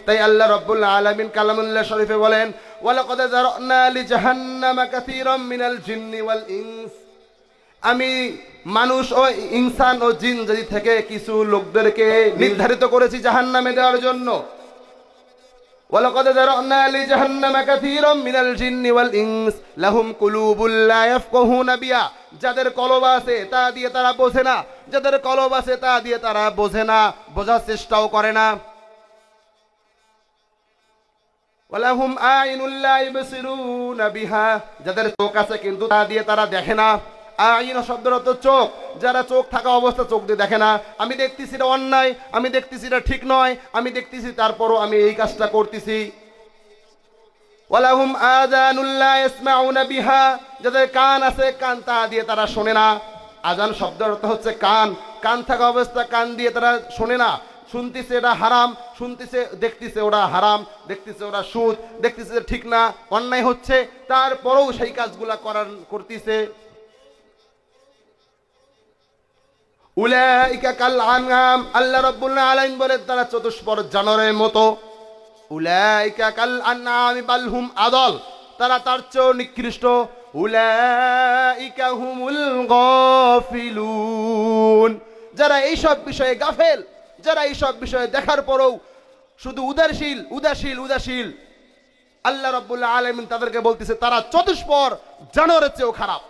তাই আল্লাহ রব্বুল আলামিন কালামুল্লাহ শরীফে বলেন ওয়ালাকাদ যারানা লিজাহান্নামা কাসীরাম মিনাল জিন্নি ওয়াল ইনস আমি মানুষ ও ইনসান ও জিন যদি থেকে কিছু লোকদেরকে নির্ধারিত করেছি জাহান্নামে দেওয়ার জন্য ولقد ذرأنا لجهنم كثيرا من الجن والإنس لهم قلوب لا يفقهون بها যাদের কলব আছে তা দিয়ে তারা বোঝে না যাদের কলব আছে তা দিয়ে তারা বোঝে না বোঝার চেষ্টাও করে না ওয়ালাহুম আইনুল লা ইবসিরুনা বিহা। যাদের চোখ আছে কিন্তু তা দিয়ে তারা দেখে না। আইন শব্দের অর্থ চোখ। যারা চোখ থাকা অবস্থা চোখ দিয়ে দেখে না। আমি দেখতেছি এটা অন্যায়, আমি দেখতেছি এটা ঠিক নয়, আমি দেখতেছি তারপরও আমি এই কাজটা করতেছি। ওয়ালাহুম আযানুল লা বিহা। যাদের কান আছে, কান তা দিয়ে তারা শোনে না। আজান শব্দের অর্থ হচ্ছে কান। কান থাকা অবস্থা কান দিয়ে তারা শোনে না। শুনতেছে এটা হারাম, শুনতেছে, দেখতেছে ওরা হারাম, দেখতেছে ওরা সুদ, দেখতেছে ঠিক না, অন্যায় হচ্ছে, তারপরেও সেই কাজগুলা করার করতেছে। উলাইকা কাল আনআম, আল্লাহ রাব্বুল আলামিন বলে, তারা চতুষ্পর জানোয়ারের মতো। উলাইকা কাল আনআম বাল হুম আদল, তারা তার চেয়েও নিকৃষ্ট। উলাইকা হুমুল গাফিলুন, যারা এইসব বিষয়ে গাফেল যারা এইসব বিষয়ে দেখার পরেও শুধু উদাসীল উদাসীল উদাসীল, আল্লাহ রব্বুল্লাহ আলমিন তাদেরকে বলতেছে, তারা চতুষ্পর, জানোয়ারের চেয়েও খারাপ।